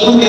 তুমি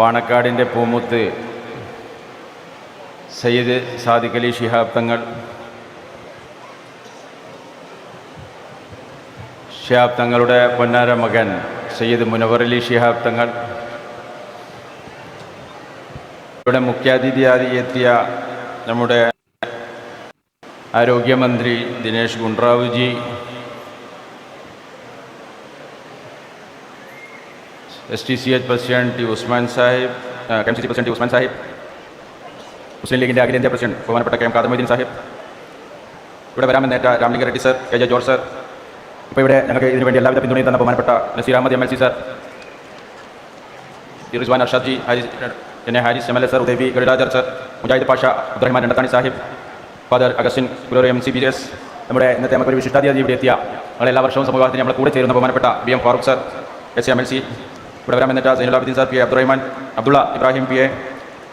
പാണക്കാടിന്റെ പൂമുത്ത് സയ്യിദ് സാദിഖ് അലി ശിഹാബ് തങ്ങൾ ഷിഹാബ് തങ്ങളുടെ പൊന്നാര മകൻ സയ്യിദ് മുനവർ അലി ഷിഹാബ് തങ്ങൾ ഇവിടെ മുഖ്യാതിഥിയായി എത്തിയ നമ്മുടെ ആരോഗ്യമന്ത്രി Dinesh ഗുണ്ട്രാവുജി S T C H president T Usman Sahib K M C C president Usman Sahib Muslim ലീഗിന്റെ അഖിലേന്ത്യാ പ്രസിഡന്റ് ബഹുമാനപ്പെട്ട കെ എം കാദമുദ്ദീൻ സാഹിബ്. ഇവിടെ വരാമെന്നേറ്റ Ramalinga Reddy sir K J George sir. ഇപ്പോൾ ഇവിടെ ഞങ്ങൾക്ക് ഇതിനു വേണ്ടി എല്ലാവിധ പിന്തുണയും തന്ന ബഹുമാനപ്പെട്ട Naseer Ahmed M L C sir. Rizwan Arshad ji Haris എന്നെ Haris M L A sir ഉദയബി Garudachar sir Mujahid Pasha Abdurahman Randathani Sahib father Augustine Guru M C B S നമ്മുടെ ഇന്നത്തെ നമുക്കൊരു വിശിഷ്ടാതിഥി ഇവിടെ എത്തിയ ഞങ്ങൾ എല്ലാ വർഷവും സമൂഹത്തിന് നമ്മളെ കൂടെ ചേരുന്ന ബഹുമാനപ്പെട്ട B M Farooq sir S M L C ഇവിടെ വരാമെന്നിട്ട് Zainulabuddin sir P A Abdurahman Abdulla Ibrahim P A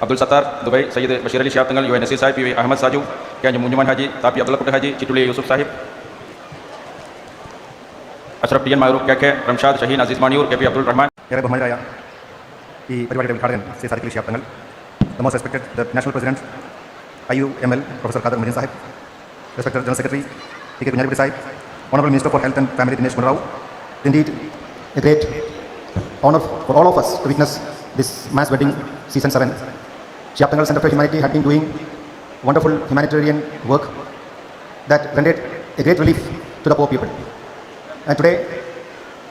Abdul Sattar Dubai Sayyid Basheer Ali ഷിയാബ്ദങ്ങൾ U N Naseer Sahib P V Ahmed Saju K അഞ്ച് മുഞ്ഞുമാൻ ഹാജി താപ്പി Abdullakutty Haji ചിറ്റുളി Yusuf Sahib Ashraf T N Mahrukh K K Ramshad Shaheen Aziz Maniyoor K P Abdul Rahman ഏറെ ബഹുമാനരായ ഈ പരിപാടിയുടെ ഉദ്ഘാടകൻ Shri Sadiq Shihab Thangal the most respected the national president I U M L professor Khader Madeen Sahib respected general secretary P K Kunhalikutty Sahib honourable minister for health and family Dinesh Gunarao indeed a great honor for all of us to witness this mass wedding season 7 Shiab Tangal Center for Humanity had been doing wonderful humanitarian work that rendered a great relief to the poor people and today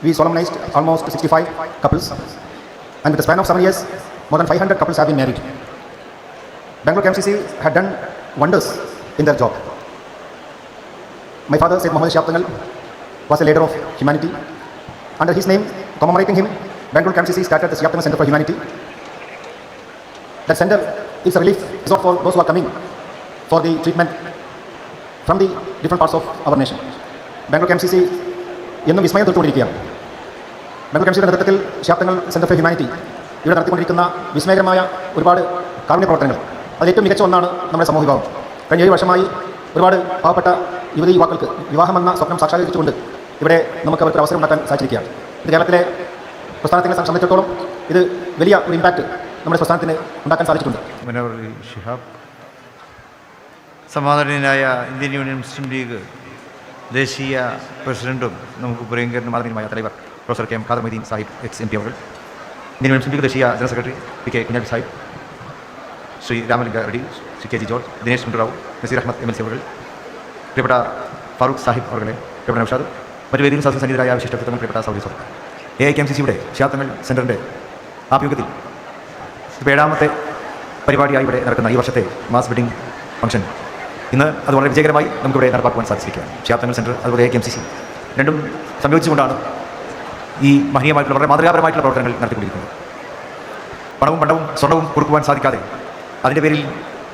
we solemnized almost 65 couples and with the span of seven years, more than 500 couples have been married. Bangalore MCC had done wonders in their job. My father, Said Muhammad Shah was a leader of humanity. Under his name, commemorating him, Bangalore CC started the Shah Tangal Center for Humanity. That center is a relief resort for those who are coming for the treatment from the different parts of our nation. Bangalore KMCC എന്നും വിസ്മയം തീർത്തുകൊണ്ടിരിക്കുകയാണ് ബംഗൂർ കംസിയുടെ നേതൃത്വത്തിൽ ശാപ്തങ്ങൾ centre for humanity ഇവിടെ നടത്തിക്കൊണ്ടിരിക്കുന്ന വിസ്മയകരമായ ഒരുപാട് കാരുണ്യ പ്രവർത്തനങ്ങൾ. അതിൽ ഏറ്റവും മികച്ച ഒന്നാണ് നമ്മുടെ സമൂഹ വിഭാഗം കഴിഞ്ഞ ഏഴ് വർഷമായി ഒരുപാട് പാവപ്പെട്ട യുവതി യുവാക്കൾക്ക് വിവാഹമെന്ന സ്വപ്നം സാക്ഷാത്കരിച്ചുകൊണ്ട് ഇവിടെ നമുക്ക് അവർക്ക് അവസരം ഉണ്ടാക്കാൻ സാധിച്ചിരിക്കുകയാണ്. ഇത് കേരളത്തിലെ പ്രസ്ഥാനത്തിനെ സംബന്ധിച്ചിടത്തോളം ഇത് വലിയ ഒരു ഇമ്പാക്റ്റ് നമ്മുടെ പ്രസ്ഥാനത്തിന് ഉണ്ടാക്കാൻ സാധിച്ചിട്ടുണ്ട്. ഷിഹാബ്. സമാധാനീയനായ ഇന്ത്യൻ യൂണിയൻ മുസ്ലിം ലീഗ് ദേശീയ പ്രസിഡന്റും നമുക്ക് പ്രിയങ്കരനും ആദരണീയമായ തലവർ professor K M Khader Moideen Sahib ex M P അവർ ഇന്ത്യൻ യൂണിയൻ ലീഗ് ദേശീയ general secretary P K Kunhali Sahib Shri Ramalinga Reddy Shri K G George Dinesh Mundurao Naseer Ahmed M L C അവർ പ്രിയപ്പെട്ട ഫാറൂഖ് സാഹിബ് അവരുടെ പ്രിയപ്പെട്ട നൌഷാദ് മറ്റു വേദിയിൽ സന്നിധരായ വിശിഷ്ട വ്യക്തിത്വങ്ങൾ പ്രിയപ്പെട്ട Saudi സുഹൃത്ത് A I K M C സിയുടെ ശാസ്ത്രങ്ങൾ സെന്ററിന്റെ ആഭിമുഖ്യത്തിൽ ഏഴാമത്തെ പരിപാടിയായി ഇവിടെ നടക്കുന്ന ഈ വർഷത്തെ മാസ് വെഡിങ് ഫംഗ്ഷൻ ഇന്ന് അത് വളരെ വിജയകരമായി നമുക്കിവിടെ നടപ്പാക്കുവാൻ സാധിച്ചിരിക്കുകയാണ്. ശാസ്ത്രങ്ങൾ സെന്റർ അതുപോലെ A K M C C രണ്ടും സംയോജിച്ചുകൊണ്ടാണ് ഈ മഹനീയമായിട്ടുള്ള വളരെ മാതൃകാപരമായിട്ടുള്ള പ്രവർത്തനങ്ങൾ നടത്തിക്കൊണ്ടിരിക്കുന്നത്. പണവും പണ്ടവും സ്വർണവും കൊടുക്കുവാൻ സാധിക്കാതെ അതിന്റെ പേരിൽ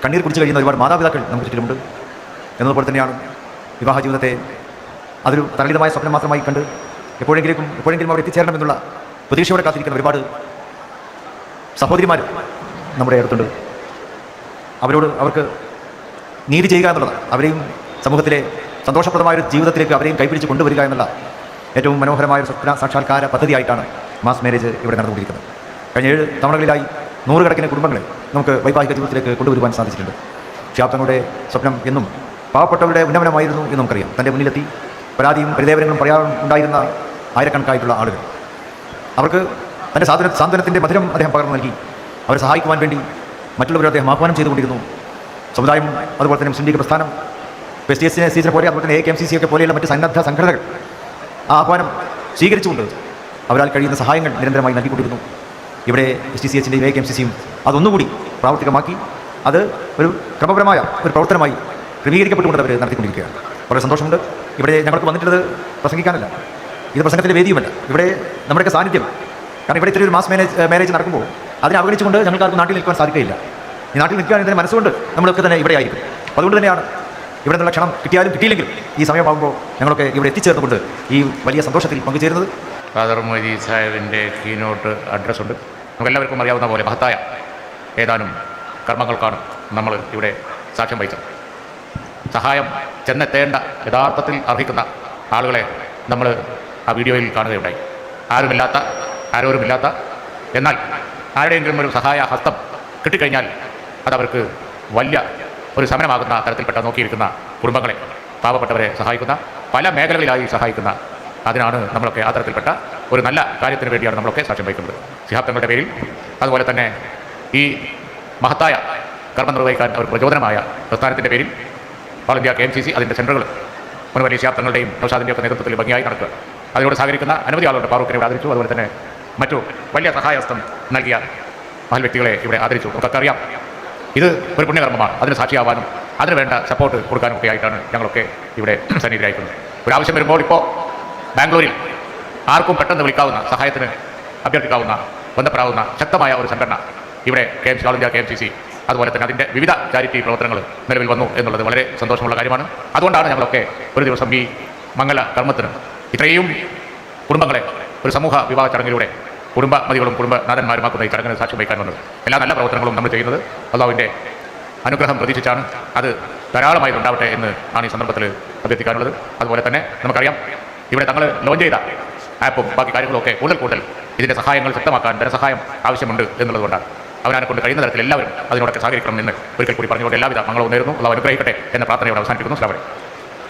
കണ്ണീർ കുടിച്ച് കഴിയുന്ന ഒരുപാട് മാതാപിതാക്കൾ നമുക്ക് ചുറ്റിലുമുണ്ട്. എന്നതുപോലെ തന്നെയാണ് വിവാഹ ജീവിതത്തെ അതൊരു തരളിതമായ സ്വപ്നം മാത്രമായി കണ്ട് എപ്പോഴെങ്കിലും എപ്പോഴെങ്കിലും അവർ എത്തിച്ചേരണം എന്നുള്ള പ്രതീക്ഷയോടെ കാത്തിരിക്കുന്ന ഒരുപാട് സഹോദരിമാർ നമ്മുടെ അടുത്തുണ്ട്. അവരോട് അവർക്ക് നീതി ചെയ്യുക എന്നുള്ളത് അവരെയും സമൂഹത്തിലെ സന്തോഷപ്രദമായ ഒരു ജീവിതത്തിലേക്ക് അവരെയും കൈപിടിച്ച് കൊണ്ടുവരിക എന്നുള്ള ഏറ്റവും മനോഹരമായ ഒരു സ്വപ്ന സാക്ഷാത്കാര പദ്ധതിയായിട്ടാണ് മാസ് മാരേജ് ഇവിടെ നടന്നുകൊണ്ടിരിക്കുന്നത്. കഴിഞ്ഞ ഏഴ് തവണകളിലായി നൂറുകണക്കിന് കുടുംബങ്ങളെ നമുക്ക് വൈവാഹിക ജീവിതത്തിലേക്ക് കൊണ്ടുവരുവാൻ സാധിച്ചിട്ടുണ്ട്. ക്ഷാപ്തങ്ങളുടെ സ്വപ്നം എന്നും പാവപ്പെട്ടവരുടെ ഉന്നമനമായിരുന്നു എന്ന് നമുക്കറിയാം. തന്റെ മുന്നിലെത്തി പരാതിയും പരിദേവനങ്ങളും പറയാറുണ്ടായിരുന്ന ആയിരക്കണക്കായിട്ടുള്ള ആളുകൾ. അവർക്ക് തന്റെ സാധന സാന്ത്വനത്തിന്റെ മധുരം അദ്ദേഹം പകർന്നു നൽകി. അവരെ സഹായിക്കുവാൻ വേണ്ടി മറ്റുള്ളവരെ അദ്ദേഹം ആഹ്വാനം ചെയ്തുകൊണ്ടിരുന്നു. സമുദായം അതുപോലെ തന്നെ മുസ്ലിം ലീഗ് പ്രസ്ഥാനം എസ് ടി സിനെ സീസിനെ പോലെ അതുപോലെ തന്നെ A K M C C ഒക്കെ പോലെയുള്ള മറ്റ് സന്നദ്ധ സംഘടനകൾ ആ ആഹ്വാനം സ്വീകരിച്ചുകൊണ്ട് അവരാൽ കഴിയുന്ന സഹായങ്ങൾ നിരന്തരമായി നൽകിക്കൊണ്ടിരുന്നു. ഇവിടെ എസ് ടി സി എച്ചിന്റെ എ കെ എം സി സിയും അതൊന്നുകൂടി പ്രാവർത്തികമാക്കി അത് ഒരു ക്രമപരമായ ഒരു പ്രവർത്തനമായി ക്രമീകരിക്കപ്പെട്ടുകൊണ്ട് അവർ നടത്തിക്കൊണ്ടിരിക്കുകയാണ്. വളരെ സന്തോഷമുണ്ട്. ഇവിടെ ഞങ്ങൾക്ക് വന്നിട്ടുള്ളത് പ്രസംഗിക്കാനല്ല. ഇത് പ്രസംഗത്തിന്റെ വേദിയുമല്ല. ഇവിടെ നമ്മുടെയൊക്കെ സാന്നിധ്യം. കാരണം ഇവിടെ ഇത്രയൊരു മാസ് മാനേജ് മാരേജ് നടക്കുമ്പോൾ അതിനെ അവഗണിച്ചുകൊണ്ട് ഞങ്ങൾക്ക് നാട്ടിൽ നിൽക്കാൻ സാധിക്കുകയില്ല. ഈ നാട്ടിൽ നിൽക്കുകയാണെങ്കിൽ മനസ്സുകൊണ്ട് നമ്മളൊക്കെ തന്നെ ഇവിടെ ആയിരിക്കും. അതുകൊണ്ട് തന്നെയാണ് ഇവിടെ നിന്നുള്ള ക്ഷണം കിട്ടിയാലും കിട്ടിയില്ലെങ്കിലും ഈ സമയമാകുമ്പോൾ ഞങ്ങളൊക്കെ ഇവിടെ എത്തിച്ചേർന്നുകൊണ്ട് ഈ വലിയ സന്തോഷത്തിൽ പങ്കുചേരുന്നത്. ഫാദർ മൊയ്തി സാഹിബിന്റെ കീനോട്ട് അഡ്രസ്സുണ്ട് നമുക്കെല്ലാവർക്കും അറിയാവുന്ന പോലെ മഹത്തായ ഏതാനും കർമ്മങ്ങൾക്കാണ് നമ്മൾ ഇവിടെ സാക്ഷ്യം വഹിച്ചത്. സഹായം ചെന്നെത്തേണ്ട യഥാർത്ഥത്തിൽ അർഹിക്കുന്ന ആളുകളെ നമ്മൾ ആ വീഡിയോയിൽ കാണുകയുണ്ടായി. ആരുമില്ലാത്ത ആരോരുമില്ലാത്ത എന്നാൽ ആരുടെയെങ്കിലും ഒരു സഹായ ഹസ്തം കിട്ടിക്കഴിഞ്ഞാൽ അതവർക്ക് വലിയ ഒരു സമരമാകുന്ന തരത്തിൽപ്പെട്ട നോക്കിയിരിക്കുന്ന കുടുംബങ്ങളെ പാവപ്പെട്ടവരെ സഹായിക്കുന്ന പല മേഖലകളിലായി സഹായിക്കുന്ന അതിനാണ് നമ്മളൊക്കെ ആ തരത്തിൽപ്പെട്ട ഒരു നല്ല കാര്യത്തിന് വേണ്ടിയാണ് നമ്മളൊക്കെ സാക്ഷ്യം വഹിക്കുന്നത്. സിഹാബ്ദങ്ങളുടെ പേരിൽ. അതുപോലെ തന്നെ ഈ മഹത്തായ കർമ്മം നിർവഹിക്കാൻ അവർ പ്രചോദനമായ പ്രസ്ഥാനത്തിന്റെ പേരിൽ all India K M C C അതിന്റെ സെന്ററുകൾ മുൻവലിയ വലിയ നൗഷാദിന്റെ ഒക്കെ നേതൃത്വത്തിൽ ഭംഗിയായി നടക്കുക. അതിനോട് സഹകരിക്കുന്ന അനവധി ആളുകൾ ഫാറൂഖിനെ ഇവിടെ ആദരിച്ചു. അതുപോലെ തന്നെ മറ്റു വലിയ സഹായഹസ്തം നൽകിയ മഹൽ വ്യക്തികളെ ഇവിടെ ആദരിച്ചു. നമുക്കൊക്കെ അറിയാം ഇത് ഒരു പുണ്യകർമ്മമാണ്. അതിന് സാക്ഷിയാവാനും അതിന് വേണ്ട സപ്പോർട്ട് കൊടുക്കാനും ഒക്കെ ആയിട്ടാണ് ഞങ്ങളൊക്കെ ഇവിടെ സന്നിധിയായിരിക്കുന്നത് ഒരു ആവശ്യം വരുമ്പോൾ ഇപ്പോൾ ബാംഗ്ലൂരിൽ ആർക്കും പെട്ടെന്ന് വിളിക്കാവുന്ന സഹായത്തിന് അഭ്യർത്ഥിക്കാവുന്ന ബന്ധപ്പെടാവുന്ന ശക്തമായ ഒരു സംഘടന ഇവിടെ K M C all India K M C C അതുപോലെ തന്നെ അതിന്റെ വിവിധ ചാരിറ്റി പ്രവർത്തനങ്ങൾ നിലവിൽ വന്നു എന്നുള്ളത് വളരെ സന്തോഷമുള്ള കാര്യമാണ്. അതുകൊണ്ടാണ് ഞങ്ങളൊക്കെ ഒരു ദിവസം ഈ മംഗല കർമ്മത്തിന് ഇത്രയും കുടുംബങ്ങളെ ഒരു സമൂഹ വിവാഹ ചടങ്ങിലൂടെ കുടുംബമതികളും കുടുംബനാഥന്മാരുമാക്കുന്ന ഈ ചടങ്ങിന് സാക്ഷ്യം വഹിക്കാൻ വന്നത്. എല്ലാ നല്ല പ്രവർത്തനങ്ങളും നമ്മൾ ചെയ്യുന്നത് അള്ളാഹുവിന്റെ അനുഗ്രഹം പ്രതീക്ഷിച്ചാണ് അത് ധാരാളമായി ഉണ്ടാവട്ടെ എന്ന് ആണ് ഈ സന്ദർഭത്തിൽ അഭ്യർത്ഥിക്കാനുള്ളത്. അതുപോലെ തന്നെ നമുക്കറിയാം ഇവിടെ തങ്ങൾ ലോഞ്ച് ചെയ്ത ആപ്പും ബാക്കി കാര്യങ്ങളൊക്കെ കൂടുതൽ കൂടുതൽ ഇതിന്റെ സഹായങ്ങൾ ശക്തമാക്കാൻ ധനസഹായം ആവശ്യമുണ്ട് എന്നുള്ളതുകൊണ്ടാണ് അവനെ കൊണ്ട് കഴിയുന്ന തരത്തിൽ എല്ലാവരും അതിനോടൊക്കെ സഹകരിക്കണം എന്ന് ഒരിക്കൽ കൂടി പറഞ്ഞുകൊണ്ട് എല്ലാവിധ മംഗളവും നേരുന്നു. അത് അനുഗ്രഹിക്കട്ടെ എന്ന പ്രാർത്ഥനയോട് അവസാനിപ്പിക്കുന്നു. സ്ലാമേ